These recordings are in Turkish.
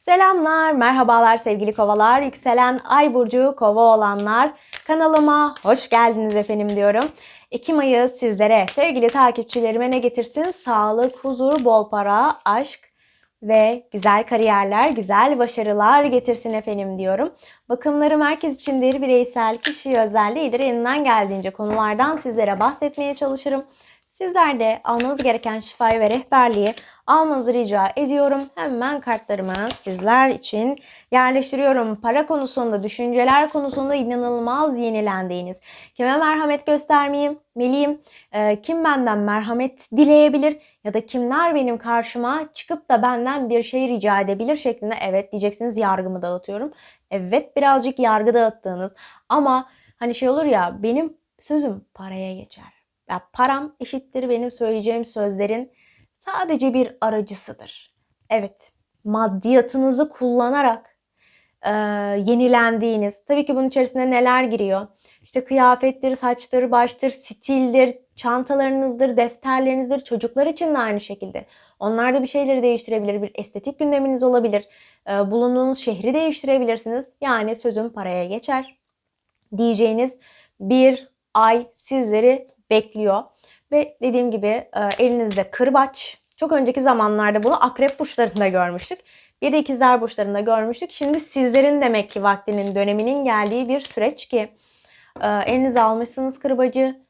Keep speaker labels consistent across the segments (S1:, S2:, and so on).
S1: Selamlar, merhabalar sevgili kovalar, yükselen ay burcu kova olanlar. Kanalıma hoş geldiniz efendim diyorum. Ekim ayı sizlere, sevgili takipçilerime ne getirsin? Sağlık, huzur, bol para, aşk ve güzel kariyerler, güzel başarılar getirsin efendim diyorum. Bakımlarım herkes içindir, bireysel, kişi özel değildir. Elinden geldiğince konulardan sizlere bahsetmeye çalışırım. Sizler de almanız gereken şifayı ve rehberliği almanızı rica ediyorum. Hemen kartlarımı sizler için yerleştiriyorum. Para konusunda, düşünceler konusunda inanılmaz yenilendiğiniz. Kime merhamet göstermeyeyim, meliyim, Ee, kim benden merhamet dileyebilir ya da kimler benim karşıma çıkıp da benden bir şey rica edebilir şeklinde evet diyeceksiniz yargımı dağıtıyorum. Evet birazcık yargı dağıttığınız ama hani şey olur ya benim sözüm paraya geçer. Ya param eşittir benim söyleyeceğim sözlerin sadece bir aracısıdır. Evet, maddiyatınızı kullanarak e, yenilendiğiniz, tabii ki bunun içerisinde neler giriyor? İşte kıyafettir, saçtır, baştır, stildir, çantalarınızdır, defterlerinizdir, çocuklar için de aynı şekilde. Onlar da bir şeyleri değiştirebilir, bir estetik gündeminiz olabilir, e, bulunduğunuz şehri değiştirebilirsiniz. Yani sözüm paraya geçer diyeceğiniz bir ay sizleri bekliyor. Ve dediğim gibi e, elinizde kırbaç. Çok önceki zamanlarda bunu akrep burçlarında görmüştük. Bir de ikizler burçlarında görmüştük. Şimdi sizlerin demek ki vaktinin, döneminin geldiği bir süreç ki e, elinize almışsınız kırbacı.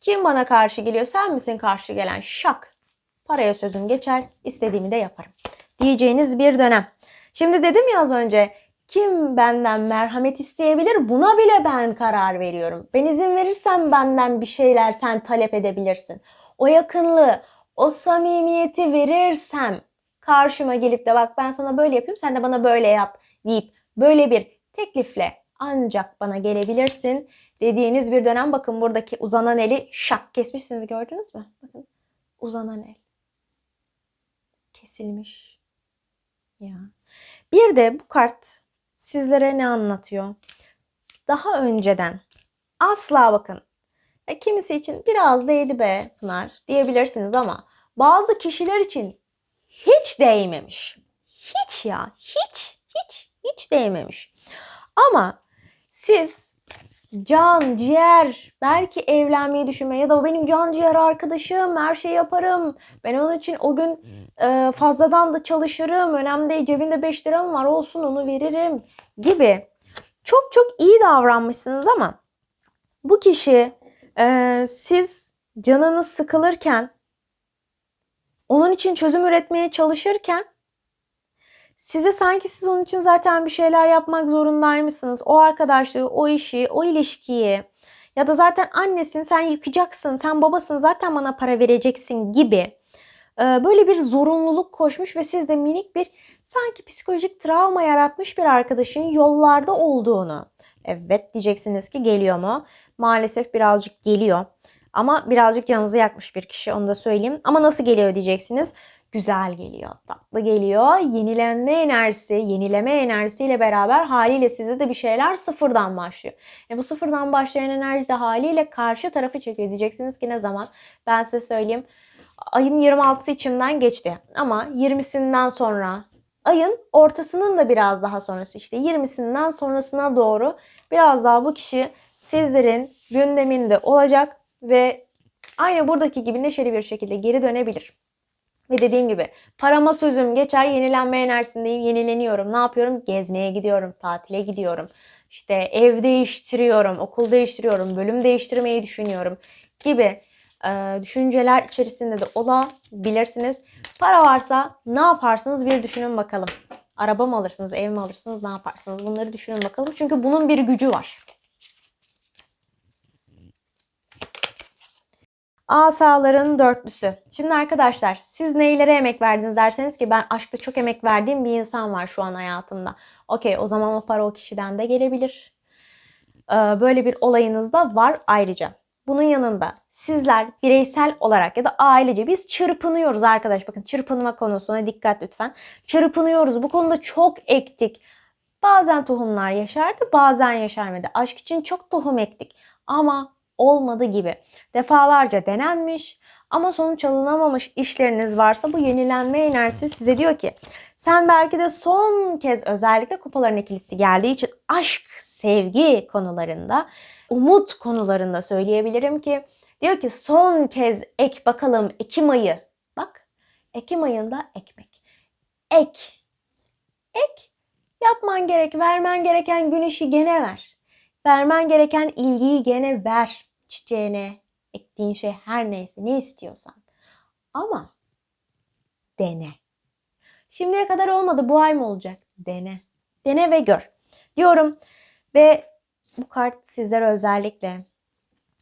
S1: Kim bana karşı geliyor? Sen misin karşı gelen? Şak. Paraya sözüm geçer, istediğimi de yaparım. Diyeceğiniz bir dönem. Şimdi dedim ya az önce kim benden merhamet isteyebilir? Buna bile ben karar veriyorum. Ben izin verirsem benden bir şeyler sen talep edebilirsin. O yakınlığı, o samimiyeti verirsem karşıma gelip de bak ben sana böyle yapayım sen de bana böyle yap deyip böyle bir teklifle ancak bana gelebilirsin dediğiniz bir dönem bakın buradaki uzanan eli şak kesmişsiniz gördünüz mü? Bakın uzanan el kesilmiş. Ya. Bir de bu kart sizlere ne anlatıyor? Daha önceden asla bakın. E, kimisi için biraz değdi be Pınar diyebilirsiniz ama bazı kişiler için hiç değmemiş. Hiç ya, hiç, hiç, hiç değmemiş. Ama siz can, ciğer, belki evlenmeyi düşünme ya da o benim can ciğer arkadaşım, her şeyi yaparım. Ben onun için o gün e, fazladan da çalışırım. Önemli değil, cebinde 5 liram var olsun onu veririm gibi. Çok çok iyi davranmışsınız ama bu kişi e, siz canınız sıkılırken onun için çözüm üretmeye çalışırken size sanki siz onun için zaten bir şeyler yapmak zorundaymışsınız. O arkadaşlığı, o işi, o ilişkiyi ya da zaten annesin sen yıkacaksın, sen babasın zaten bana para vereceksin gibi e, böyle bir zorunluluk koşmuş ve siz de minik bir sanki psikolojik travma yaratmış bir arkadaşın yollarda olduğunu. Evet diyeceksiniz ki geliyor mu? Maalesef birazcık geliyor. Ama birazcık canınızı yakmış bir kişi onu da söyleyeyim. Ama nasıl geliyor diyeceksiniz. Güzel geliyor, tatlı geliyor. Yenilenme enerjisi, yenileme enerjisiyle beraber haliyle size de bir şeyler sıfırdan başlıyor. E bu sıfırdan başlayan enerji de haliyle karşı tarafı çekiyor. Diyeceksiniz ki ne zaman? Ben size söyleyeyim. Ayın 26'sı içimden geçti. Ama 20'sinden sonra ayın ortasının da biraz daha sonrası işte 20'sinden sonrasına doğru biraz daha bu kişi sizlerin gündeminde olacak ve aynı buradaki gibi neşeli bir şekilde geri dönebilir. Ve dediğim gibi parama sözüm geçer yenilenme enerjisindeyim yenileniyorum. Ne yapıyorum? Gezmeye gidiyorum, tatile gidiyorum. İşte ev değiştiriyorum, okul değiştiriyorum, bölüm değiştirmeyi düşünüyorum gibi e, düşünceler içerisinde de olabilirsiniz. Para varsa ne yaparsınız bir düşünün bakalım. Araba mı alırsınız, ev mi alırsınız, ne yaparsınız? Bunları düşünün bakalım. Çünkü bunun bir gücü var. Asaların dörtlüsü. Şimdi arkadaşlar siz neylere emek verdiniz derseniz ki ben aşkta çok emek verdiğim bir insan var şu an hayatımda. Okey o zaman o para o kişiden de gelebilir. Ee, böyle bir olayınız da var ayrıca. Bunun yanında sizler bireysel olarak ya da ailece biz çırpınıyoruz arkadaş. Bakın çırpınma konusuna dikkat lütfen. Çırpınıyoruz. Bu konuda çok ektik. Bazen tohumlar yaşardı, bazen yaşarmadı. Aşk için çok tohum ektik ama olmadı gibi. Defalarca denenmiş Ama sonuç alınamamış işleriniz varsa bu yenilenme enerjisi size diyor ki sen belki de son kez özellikle kupaların ikilisi geldiği için aşk, sevgi konularında, umut konularında söyleyebilirim ki diyor ki son kez ek bakalım Ekim ayı. Bak Ekim ayında ekmek. Ek. Ek. Yapman gerek, vermen gereken güneşi gene ver. Vermen gereken ilgiyi gene ver. Çiçeğine, ektiğin şey her neyse ne istiyorsan. Ama dene. Şimdiye kadar olmadı bu ay mı olacak? Dene. Dene ve gör. Diyorum ve bu kart sizlere özellikle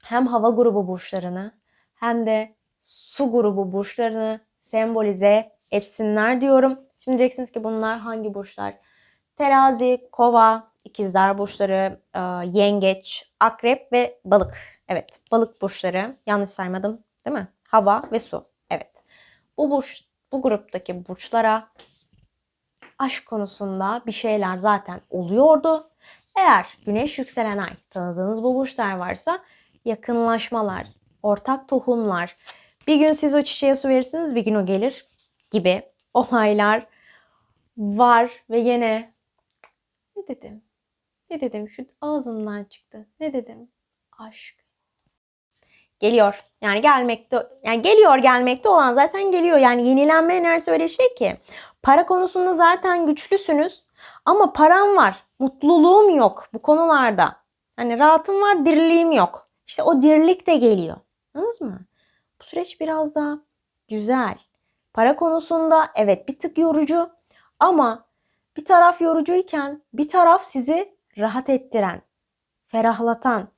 S1: hem hava grubu burçlarını hem de su grubu burçlarını sembolize etsinler diyorum. Şimdi diyeceksiniz ki bunlar hangi burçlar? Terazi, kova, ikizler burçları, e, yengeç, akrep ve balık. Evet, balık burçları. Yanlış saymadım, değil mi? Hava ve su. Evet. Bu burç, bu gruptaki burçlara aşk konusunda bir şeyler zaten oluyordu. Eğer güneş yükselen ay tanıdığınız bu burçlar varsa yakınlaşmalar, ortak tohumlar, bir gün siz o çiçeğe su verirsiniz bir gün o gelir gibi olaylar var ve yine ne dedim? Ne dedim? Şu ağzımdan çıktı. Ne dedim? Aşk. Geliyor. Yani gelmekte yani geliyor gelmekte olan zaten geliyor. Yani yenilenme enerjisi öyle şey ki. Para konusunda zaten güçlüsünüz ama param var. Mutluluğum yok bu konularda. Hani rahatım var, diriliğim yok. İşte o dirilik de geliyor. Anladınız mı? Bu süreç biraz daha güzel. Para konusunda evet bir tık yorucu ama bir taraf yorucuyken bir taraf sizi rahat ettiren, ferahlatan.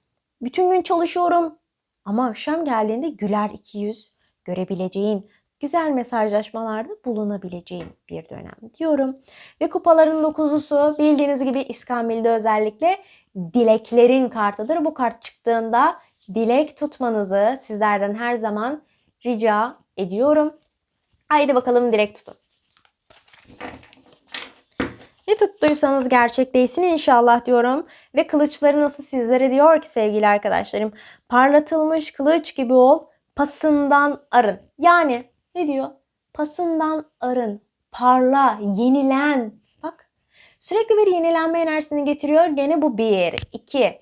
S1: Bütün gün çalışıyorum ama akşam geldiğinde güler iki yüz görebileceğin, güzel mesajlaşmalarda bulunabileceğin bir dönem diyorum. Ve kupaların dokuzlusu bildiğiniz gibi İskambil'de özellikle dileklerin kartıdır. Bu kart çıktığında dilek tutmanızı sizlerden her zaman rica ediyorum. Haydi bakalım dilek tutun. Ne tuttuysanız gerçekleşsin inşallah diyorum. Ve kılıçları nasıl sizlere diyor ki sevgili arkadaşlarım. Parlatılmış kılıç gibi ol, pasından arın. Yani ne diyor? Pasından arın, parla, yenilen. Bak sürekli bir yenilenme enerjisini getiriyor. Gene bu bir. iki.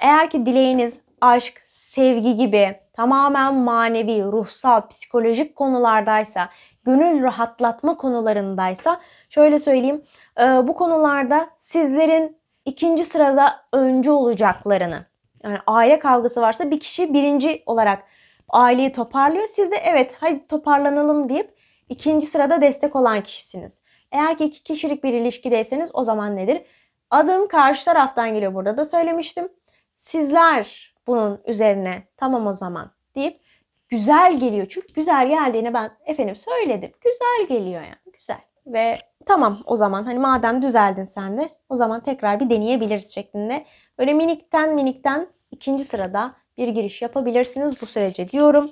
S1: Eğer ki dileğiniz aşk, sevgi gibi tamamen manevi, ruhsal, psikolojik konulardaysa, gönül rahatlatma konularındaysa şöyle söyleyeyim. Bu konularda sizlerin ikinci sırada önce olacaklarını yani aile kavgası varsa bir kişi birinci olarak aileyi toparlıyor. Siz de evet hadi toparlanalım deyip ikinci sırada destek olan kişisiniz. Eğer ki iki kişilik bir ilişkideyseniz o zaman nedir? Adım karşı taraftan geliyor burada da söylemiştim. Sizler bunun üzerine tamam o zaman deyip güzel geliyor. Çünkü güzel geldiğini ben efendim söyledim. Güzel geliyor yani güzel. Ve tamam o zaman hani madem düzeldin sen de o zaman tekrar bir deneyebiliriz şeklinde. Böyle minikten minikten ikinci sırada bir giriş yapabilirsiniz bu sürece diyorum.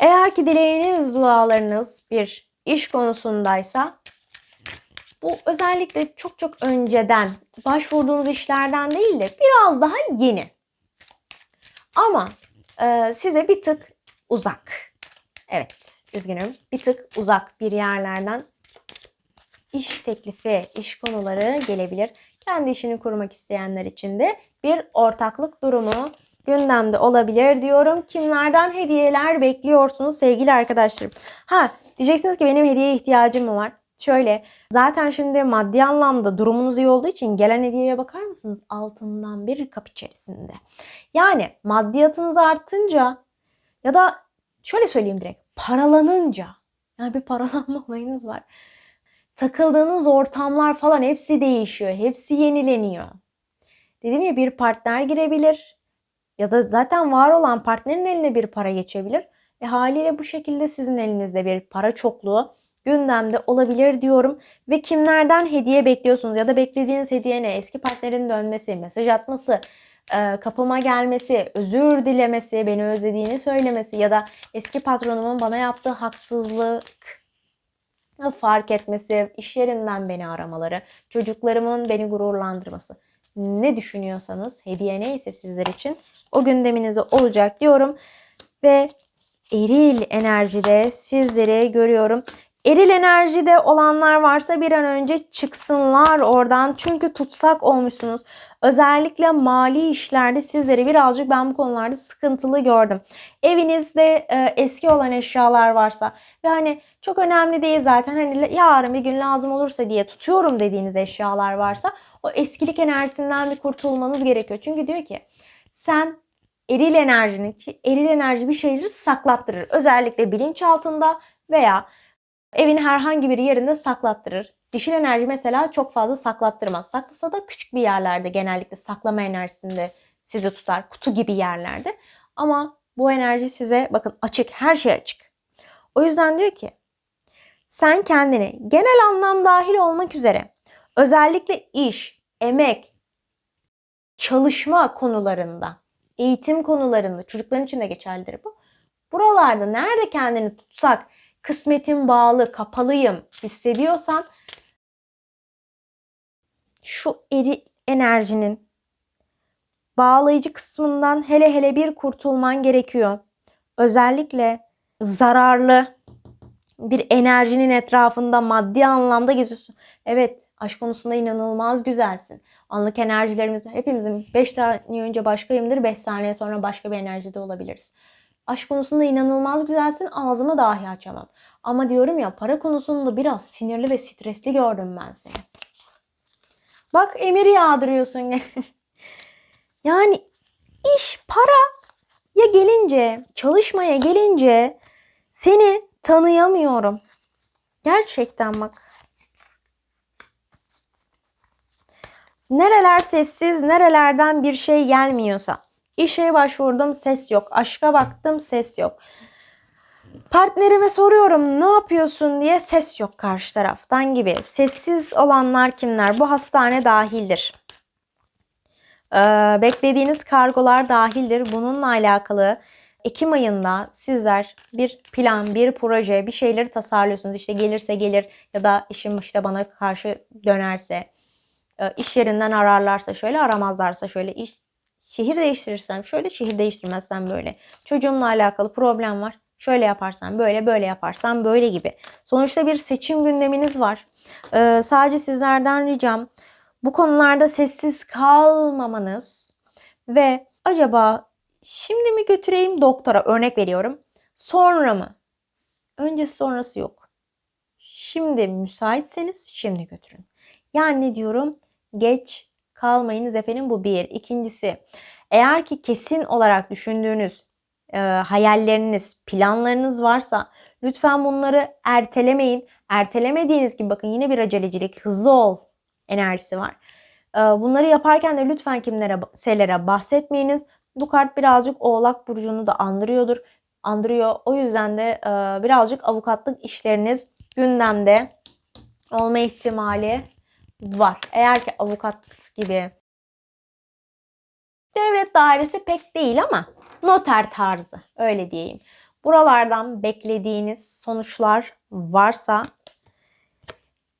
S1: Eğer ki dileğiniz, dualarınız bir iş konusundaysa bu özellikle çok çok önceden başvurduğunuz işlerden değil de biraz daha yeni. Ama e, size bir tık uzak. Evet, üzgünüm. Bir tık uzak bir yerlerden iş teklifi, iş konuları gelebilir. Kendi işini kurmak isteyenler için de bir ortaklık durumu gündemde olabilir diyorum. Kimlerden hediyeler bekliyorsunuz sevgili arkadaşlarım? Ha diyeceksiniz ki benim hediye ihtiyacım mı var? Şöyle zaten şimdi maddi anlamda durumunuz iyi olduğu için gelen hediyeye bakar mısınız? Altından bir kap içerisinde. Yani maddiyatınız artınca ya da şöyle söyleyeyim direkt paralanınca yani bir paralanma olayınız var. Takıldığınız ortamlar falan hepsi değişiyor. Hepsi yenileniyor. Dedim ya bir partner girebilir ya da zaten var olan partnerin eline bir para geçebilir. E haliyle bu şekilde sizin elinizde bir para çokluğu gündemde olabilir diyorum. Ve kimlerden hediye bekliyorsunuz ya da beklediğiniz hediye ne? Eski partnerin dönmesi, mesaj atması, e, kapıma gelmesi, özür dilemesi, beni özlediğini söylemesi ya da eski patronumun bana yaptığı haksızlık fark etmesi, iş yerinden beni aramaları, çocuklarımın beni gururlandırması. Ne düşünüyorsanız hediye neyse sizler için o gündeminizde olacak diyorum. Ve eril enerjide sizleri görüyorum. Eril enerjide olanlar varsa bir an önce çıksınlar oradan. Çünkü tutsak olmuşsunuz. Özellikle mali işlerde sizleri birazcık ben bu konularda sıkıntılı gördüm. Evinizde e, eski olan eşyalar varsa ve hani çok önemli değil zaten hani yarın bir gün lazım olursa diye tutuyorum dediğiniz eşyalar varsa o eskilik enerjisinden bir kurtulmanız gerekiyor. Çünkü diyor ki sen eril enerjinin eril enerji bir şeyleri saklattırır. Özellikle bilinçaltında veya evin herhangi bir yerinde saklattırır. Dişil enerji mesela çok fazla saklattırmaz. Saklasa da küçük bir yerlerde genellikle saklama enerjisinde sizi tutar. Kutu gibi yerlerde. Ama bu enerji size bakın açık, her şey açık. O yüzden diyor ki sen kendini genel anlam dahil olmak üzere özellikle iş, emek, çalışma konularında, eğitim konularında, çocukların için de geçerlidir bu. Buralarda nerede kendini tutsak, kısmetim bağlı, kapalıyım hissediyorsan şu eri enerjinin bağlayıcı kısmından hele hele bir kurtulman gerekiyor. Özellikle zararlı bir enerjinin etrafında maddi anlamda geziyorsun. Evet aşk konusunda inanılmaz güzelsin. Anlık enerjilerimiz hepimizin 5 saniye önce başkayımdır 5 saniye sonra başka bir enerjide olabiliriz. Aşk konusunda inanılmaz güzelsin ağzımı dahi açamam. Ama diyorum ya para konusunda biraz sinirli ve stresli gördüm ben seni. Bak emir yağdırıyorsun. yani iş para ya gelince çalışmaya gelince seni tanıyamıyorum. Gerçekten bak. Nereler sessiz, nerelerden bir şey gelmiyorsa. İşe başvurdum, ses yok. Aşka baktım, ses yok. Partnerime soruyorum ne yapıyorsun diye ses yok karşı taraftan gibi. Sessiz olanlar kimler? Bu hastane dahildir. Ee, beklediğiniz kargolar dahildir. Bununla alakalı Ekim ayında sizler bir plan, bir proje, bir şeyleri tasarlıyorsunuz. İşte gelirse gelir ya da işim işte bana karşı dönerse, e, iş yerinden ararlarsa şöyle, aramazlarsa şöyle, iş, şehir değiştirirsem şöyle, şehir değiştirmezsem böyle. Çocuğumla alakalı problem var. Şöyle yaparsan böyle, böyle yaparsan böyle gibi. Sonuçta bir seçim gündeminiz var. Ee, sadece sizlerden ricam bu konularda sessiz kalmamanız ve acaba şimdi mi götüreyim doktora örnek veriyorum. Sonra mı? Öncesi sonrası yok. Şimdi müsaitseniz şimdi götürün. Yani ne diyorum? Geç kalmayınız efendim bu bir. İkincisi eğer ki kesin olarak düşündüğünüz e, hayalleriniz, planlarınız varsa lütfen bunları ertelemeyin. Ertelemediğiniz gibi bakın yine bir acelecilik, hızlı ol enerjisi var. E, bunları yaparken de lütfen kimlere, selere bahsetmeyiniz. Bu kart birazcık Oğlak Burcu'nu da andırıyordur. Andırıyor. O yüzden de e, birazcık avukatlık işleriniz gündemde olma ihtimali var. Eğer ki avukat gibi devlet dairesi pek değil ama noter tarzı öyle diyeyim. Buralardan beklediğiniz sonuçlar varsa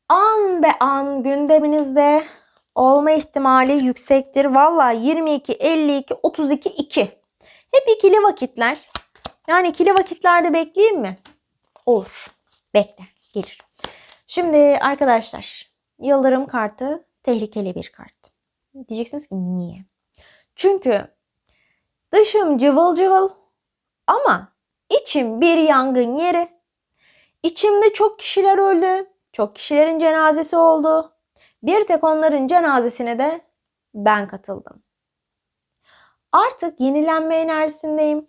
S1: an be an gündeminizde olma ihtimali yüksektir. Valla 22, 52, 32, 2. Hep ikili vakitler. Yani ikili vakitlerde bekleyeyim mi? Olur. Bekle. Gelir. Şimdi arkadaşlar Yıldırım kartı tehlikeli bir kart. Diyeceksiniz ki niye? Çünkü dışım cıvıl cıvıl ama içim bir yangın yeri. İçimde çok kişiler öldü. Çok kişilerin cenazesi oldu. Bir tek onların cenazesine de ben katıldım. Artık yenilenme enerjisindeyim.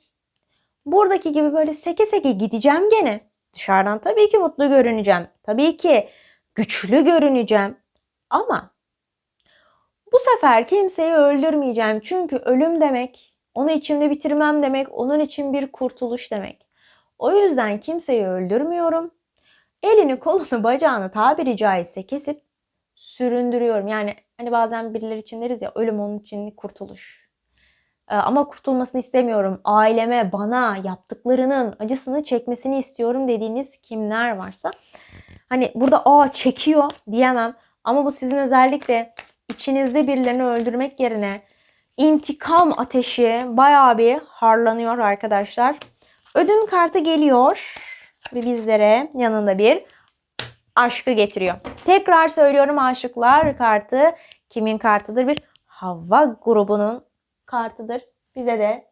S1: Buradaki gibi böyle seke seke gideceğim gene. Dışarıdan tabii ki mutlu görüneceğim. Tabii ki güçlü görüneceğim. Ama bu sefer kimseyi öldürmeyeceğim. Çünkü ölüm demek, onu içimde bitirmem demek, onun için bir kurtuluş demek. O yüzden kimseyi öldürmüyorum. Elini, kolunu, bacağını tabiri caizse kesip süründürüyorum. Yani hani bazen birileri için deriz ya ölüm onun için kurtuluş. Ee, ama kurtulmasını istemiyorum. Aileme, bana yaptıklarının acısını çekmesini istiyorum dediğiniz kimler varsa. Hani burada aa çekiyor diyemem. Ama bu sizin özellikle içinizde birilerini öldürmek yerine intikam ateşi bayağı bir harlanıyor arkadaşlar. Ödün kartı geliyor ve bizlere yanında bir aşkı getiriyor. Tekrar söylüyorum aşıklar kartı kimin kartıdır? Bir hava grubunun kartıdır. Bize de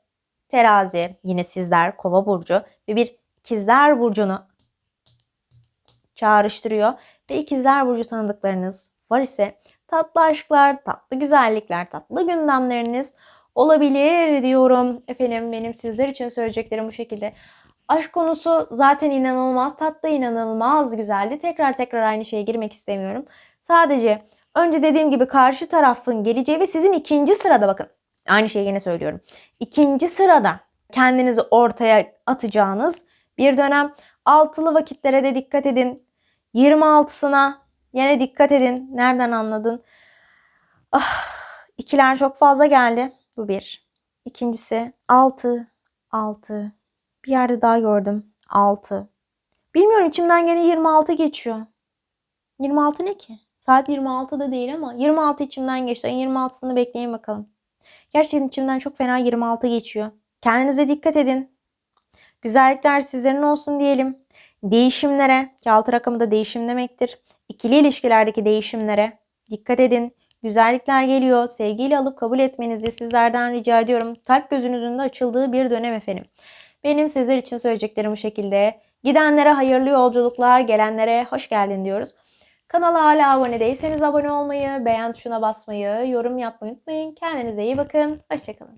S1: terazi yine sizler kova burcu ve bir ikizler burcunu çağrıştırıyor. Ve ikizler burcu tanıdıklarınız var ise tatlı aşklar, tatlı güzellikler, tatlı gündemleriniz olabilir diyorum. Efendim benim sizler için söyleyeceklerim bu şekilde. Aşk konusu zaten inanılmaz tatlı, inanılmaz güzeldi. Tekrar tekrar aynı şeye girmek istemiyorum. Sadece önce dediğim gibi karşı tarafın geleceği ve sizin ikinci sırada bakın. Aynı şeyi yine söylüyorum. İkinci sırada kendinizi ortaya atacağınız bir dönem. Altılı vakitlere de dikkat edin. 26'sına yine dikkat edin. Nereden anladın? Ah, ikiler çok fazla geldi. Bu bir. İkincisi 6, 6. Bir yerde daha gördüm. 6. Bilmiyorum içimden gene 26 geçiyor. 26 ne ki? Saat 26 da değil ama 26 içimden geçti. Ayın 26'sını bekleyin bakalım. Gerçekten içimden çok fena 26 geçiyor. Kendinize dikkat edin. Güzellikler sizlerin olsun diyelim. Değişimlere, ki altı rakamı da değişim demektir. İkili ilişkilerdeki değişimlere dikkat edin. Güzellikler geliyor. Sevgiyle alıp kabul etmenizi sizlerden rica ediyorum. Kalp gözünüzün de açıldığı bir dönem efendim. Benim sizler için söyleyeceklerim bu şekilde. Gidenlere hayırlı yolculuklar, gelenlere hoş geldin diyoruz. Kanala hala abone değilseniz abone olmayı, beğen tuşuna basmayı, yorum yapmayı unutmayın. Kendinize iyi bakın. Hoşçakalın.